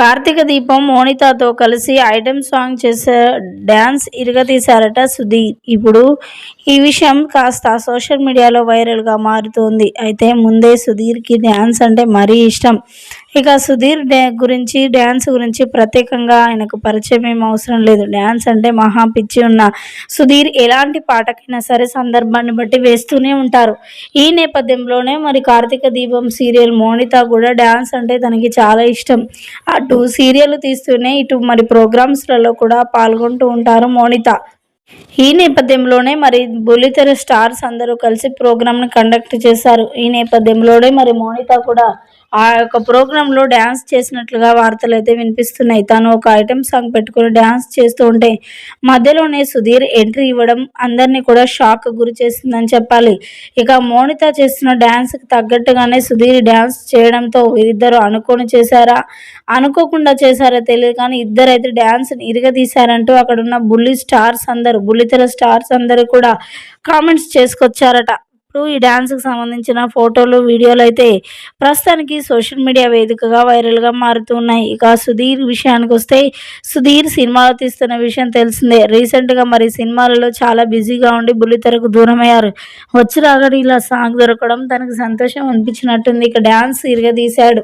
కార్తీక దీపం మోనితాతో కలిసి item song చేసే డ్యాన్స్ ఇరగతీశారట సుధీర్ ఇప్పుడు ఈ విషయం కాస్త సోషల్ మీడియాలో వైరల్గా మారుతోంది. అయితే ముందే సుధీర్కి డ్యాన్స్ అంటే మరీ ఇష్టం. ఇక సుధీర్ డ్యా గురించి డ్యాన్స్ గురించి ప్రత్యేకంగా ఆయనకు పరిచయం ఏం అవసరం లేదు. డ్యాన్స్ అంటే మహా పిచ్చి ఉన్న సుధీర్ ఎలాంటి పాటకైనా సరే సందర్భాన్ని బట్టి వేస్తూనే ఉంటారు. ఈ నేపథ్యంలోనే మరి కార్తీక దీపం సీరియల్ మోనిత కూడా డ్యాన్స్ అంటే తనకి చాలా ఇష్టం. అటు సీరియల్ తీస్తూనే ఇటు మరి ప్రోగ్రామ్స్లలో కూడా పాల్గొంటూ ఉంటారు మోనిత. ఈ నేపథ్యంలోనే మరి బుల్లితెర స్టార్స్ అందరూ కలిసి ప్రోగ్రామ్ని కండక్ట్ చేశారు. ఈ నేపథ్యంలోనే మరి మోనిత కూడా ఆ యొక్క ప్రోగ్రాంలో డ్యాన్స్ చేసినట్లుగా వార్తలు అయితే వినిపిస్తున్నాయి. తను ఒక ఐటెం సాంగ్ పెట్టుకుని డ్యాన్స్ చేస్తూ ఉంటే మధ్యలోనే సుధీర్ ఎంట్రీ ఇవ్వడం అందరినీ కూడా షాక్ గురి చేసిందని చెప్పాలి. ఇక మోనిత చేస్తున్న డ్యాన్స్కి తగ్గట్టుగానే సుధీర్ డ్యాన్స్ చేయడంతో వీరిద్దరు అనుకోని చేశారా? అనుకోకుండా చేశారా తెలియదు కానీ ఇద్దరైతే డ్యాన్స్ని ఇరగదీశారంటూ అక్కడ ఉన్న బుల్లి స్టార్స్ అందరూ బుల్లితెర స్టార్స్ అందరూ కూడా కామెంట్స్ చేసుకొచ్చారట. ఇప్పుడు ఈ డ్యాన్స్కి సంబంధించిన ఫోటోలు వీడియోలు అయితే ప్రస్తుతానికి సోషల్ మీడియా వేదికగా వైరల్గా మారుతున్నాయి ఇక సుధీర్ విషయానికి వస్తే సుధీర్ సినిమాలు తీస్తున్న విషయం తెలిసిందే. రీసెంట్గా మరి సినిమాలలో చాలా బిజీగా ఉండి బుల్లితెరకు దూరమయ్యారు. వచ్చి రాగడి ఇలా సాంగ్ దొరకడం తనకు సంతోషం అనిపించినట్టుంది. ఇక డ్యాన్స్ ఇరగదీశాడు.